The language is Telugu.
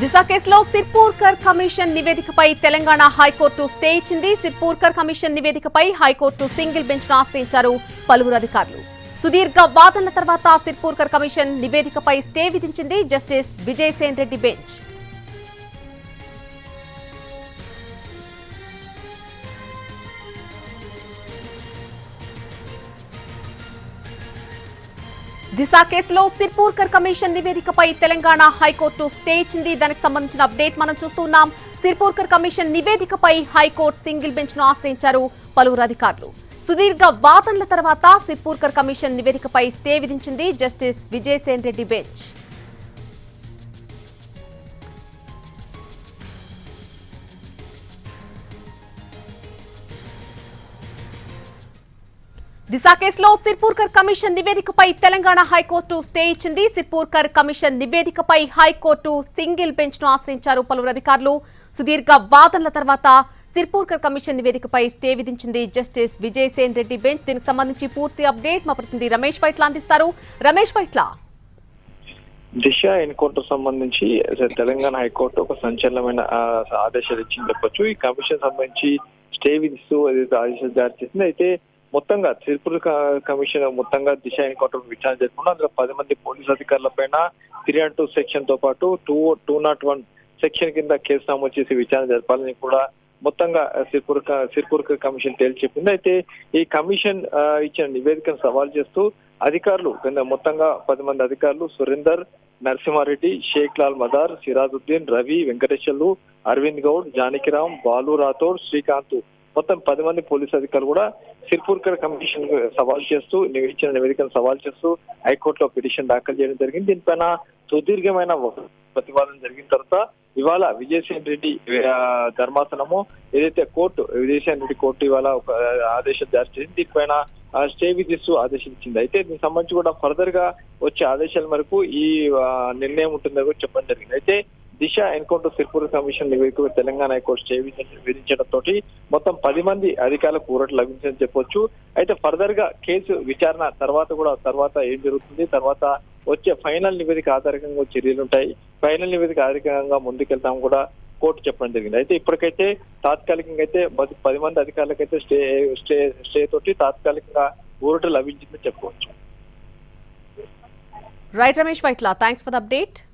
దిశ కేసులో సిర్పూర్కర్ కమిషన్ నివేదికపై తెలంగాణ హైకోర్టు స్టే ఇచ్చింది. సిర్పూర్కర్ కమిషన్ నివేదికపై హైకోర్టు సింగిల్ బెంచ్ను ఆశ్రయించారు పలువురు అధికారులు. సుదీర్ఘ వాదనల తర్వాత సిర్పూర్కర్ కమిషన్ నివేదికపై స్టే విధించింది జస్టిస్ విజయసేన్ రెడ్డి బెంచ్. దిశ కేసులో సిర్పూర్కర్ కమిషన్ నివేదికపై తెలంగాణ హైకోర్టు స్టే ఇచ్చింది. దానికి సంబంధించిన అప్డేట్ మనం చూస్తున్నాం సిర్పూర్కర్ కమిషన్ నివేదికపై హైకోర్టు సింగిల్ బెంచ్ను ఆశ్రయించారు పలువురు అధికారులు. సుదీర్ఘ వాదనల తర్వాత సిర్పూర్కర్ కమిషన్ నివేదికపై స్టే విధించింది జస్టిస్ విజయసేన్ రెడ్డి బెంచ్. దిశ కేసులో సిర్పూర్కర్ కమిషన్ నివేదికపై తెలంగాణ హైకోర్టు స్టే ఇచ్చింది. సిర్పూర్కర్ కమిషన్ నివేదికపై హైకోర్టు సింగిల్ బెంచ్ను ఆశ్రయించారు పలువురు అధికారులు. సుదీర్ఘ వాదనల తర్వాత సిర్పూర్కర్ కమిషన్ నివేదికపై స్టే విధించింది. జస్టిస్ విజయసేన్ రెడ్డి బెంచ్ దీనికి సంబంధించి పూర్తి అప్డేట్ మా ప్రతినిధి రమేష్ వైట్ల అందిస్తారు. రమేష్ వైట్ల. దిశ ఎన్కౌంటర్ సంబంధించి తెలంగాణ హైకోర్టు ఒక సంచలనమైన ఆదేశాలు ఇచ్చింది చెప్పొచ్చు. ఈ కమిషన్ సంబంధించి స్టే విధిస్తూ ఆదేశాలు జారీ చేసింది అయితే మొత్తంగా త్రిపుర క- కమిషన్ మొత్తంగా దిశ ఎన్కౌంటర్ విచారణ జరుపుకున్నా అందులో పది మంది పోలీస్ అధికారుల పైన త్రీ టూ సెక్షన్తో పాటు two two nought one section కింద కేసు నమోదు చేసి విచారణ జరపాలని కూడా మొత్తంగా సిర్పూర్ సిర్పూర్ కమిషన్ తేల్చి చెప్పింది. అయితే ఈ కమిషన్ ఇచ్చిన నివేదికను సవాల్ చేస్తూ అధికారులు కింద మొత్తంగా పది మంది అధికారులు సురేందర్ నరసింహారెడ్డి షేక్ లాల్ మదార్ సిరాజుద్దీన్ రవి వెంకటేశ్వర్లు అరవింద్ గౌడ్ జానకిరామ్ బాలు రాథోడ్ శ్రీకాంత్ మొత్తం పది మంది పోలీస్ అధికారులు కూడా సిర్పూర్కర్ కమిషన్ సవాల్ చేస్తూ ఇచ్చిన నివేదికను సవాల్ చేస్తూ హైకోర్టులో పిటిషన్ దాఖలు చేయడం జరిగింది. దీనిపైన సుదీర్ఘమైన ప్రతివాదన జరిగిన తర్వాత ఇవాళ విజయసేన్ రెడ్డి ధర్మాసనము ఏదైతే కోర్టు విజయసేన్ రెడ్డి కోర్టు ఇవాళ ఒక ఆదేశం జారీ చేసింది. దీనిపైన స్టే విధిస్తూ ఆదేశించింది. అయితే దీనికి సంబంధించి కూడా ఫర్దర్గా వచ్చే ఆదేశాల మేరకు ఈ నిర్ణయం ఉంటుందని కూడా చెప్పడం జరిగింది. అయితే దిశ ఎన్కౌంటర్ సిర్పూర్ కమిషన్ నివేదిక తెలంగాణ హైకోర్టు స్టే విధించడంతో మొత్తం పది మంది అధికారులకు ఊరట లభించని చెప్పొచ్చు. అయితే ఫర్దర్గా కేసు విచారణ తర్వాత కూడా తర్వాత ఏం జరుగుతుంది? తర్వాత వచ్చే ఫైనల్ నివేదిక ఆధారంగా చర్యలు ఉంటాయి. ఫైనల్ నివేదిక ఆధారంగా ముందుకెళ్తాం కూడా కోర్టు చెప్పడం జరిగింది. అయితే ఇప్పటికైతే తాత్కాలికంగా అయితే పది- మంది అధికారులకైతే స్టే స్టే స్టే తోటి తాత్కాలికంగా ఊరట లభించిందని చెప్పుకోవచ్చు. Right Ramesh Vytla thanks for the update